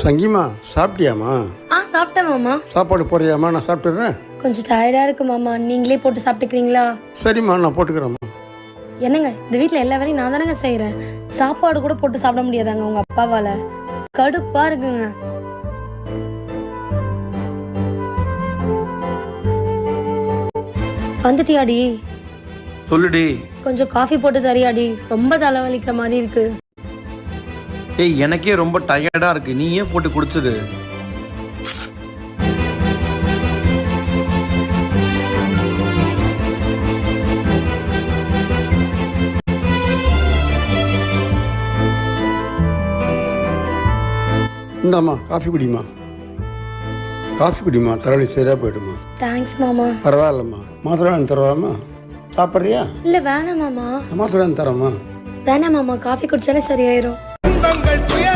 சங்கிமா சாப்பிட்டியாம்மா? ஆ சாப்பிட்டேன் மாமா. சாப்பாடு போடுறியாம்மா நான் சாப்பிட்டுறேன் கொஞ்சம் டயர்டா இருக்கு மாமா. நீங்களே போட்டு சாப்பிட்டுக்கிறீங்களா? சரிம்மா நான் போட்டுக்கிறேம்மா. என்னங்க இந்த வீட்ல எல்லா வேலையும் நான் தானங்க செய்றேன். சாப்பாடு கூட போட்டு சாப்பிட முடியாதாங்க உங்க அப்பாவால? கடுப்பா இருக்குங்க. வந்துட்டியாடி? சொல்லுடி. கொஞ்சம் காஃபி போட்டு தரியாடி. ரொம்ப தலைவலிக்கிற மாதிரி இருக்கு. ஏய் எனக்கே ரொம்ப டயர்டா இருக்கு. நீ ஏன் போட்டு குடிச்சிடு. இந்தாம்மா காஃபி குடிமா காஃபி குடிமா தலைவலி சரியாக போயிடுமா தேங்க்ஸ் மாமா. பரவாயில்லம்மா. மாத்திரை வாங்கி தரவாம்மா சாப்பிட்றியா? இல்ல வேணாம் மாமா. மாத்திரை வாங்கி தரேம்மா. வேணாம் மாமா. காஃபி குடிச்சாலே சரியாயிரும். துன்பங்கள் துயர்